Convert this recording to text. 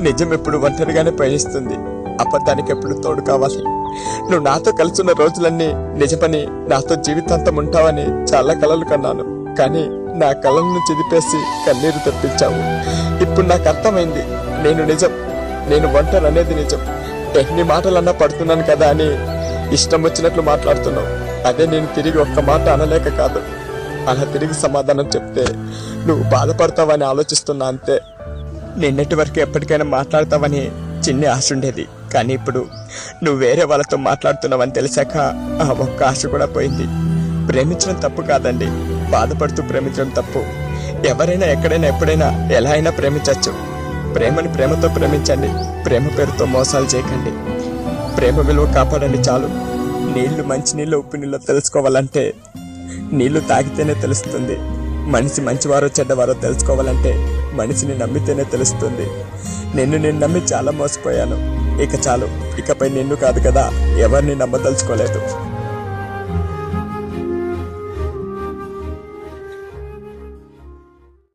నిజం ఎప్పుడు ఒంటరిగానే పయనిస్తుంది అబద్ధానికి ఎప్పుడు తోడు కావాలి. నువ్వు నాతో కలిసి రోజులన్నీ నిజమని నాతో జీవితాంతం ఉంటావని చాలా కలలు కన్నాను. కానీ నా కళలను చిదిపేసి కన్నీరు తెప్పించావు. ఇప్పుడు నాకు అర్థమైంది. నేను నిజం. నేను ఒంటరి అనేది నిజం. ఎన్ని మాటలన్నా పడుతున్నాను కదా అని ఇష్టం వచ్చినట్లు మాట్లాడుతున్నావు. అదే నేను తిరిగి ఒక్క మాట అనలేక కాదు. అలా తిరిగి సమాధానం చెప్తే నువ్వు బాధపడతావని ఆలోచిస్తున్నా అంతే. నిన్నటి వరకు ఎప్పటికైనా మాట్లాడతావని చిన్ని ఆశ ఉండేది కానీ ఇప్పుడు నువ్వు వేరే వాళ్ళతో మాట్లాడుతున్నావని తెలిసాక ఆ ఒక్క ఆశ కూడా పోయింది. ప్రేమించడం తప్పు కాదండి. బాధపడుతూ ప్రేమించడం తప్పు. ఎవరైనా ఎక్కడైనా ఎప్పుడైనా ఎలా అయినా ప్రేమించవచ్చు ప్రేమని ప్రేమతో ప్రేమించండి. ప్రేమ పేరుతో మోసాలు చేయకండి. ప్రేమ విలువ కాపాడండి చాలు. నీళ్ళు మంచి నీళ్ళు ఉప్పు నీళ్ళు తెలుసుకోవాలంటే నీళ్ళు తాగితేనే తెలుస్తుంది. మనిషి మంచివారో చెడ్డవారో తెలుసుకోవాలంటే మనిషిని నమ్మితేనే తెలుస్తుంది. నిన్ను నేను నమ్మి చాలా మోసపోయాను. ఇక చాలు. ఇకపై నిన్ను కాదు కదా. ఎవరిని నమ్మదలుచుకోలేదు.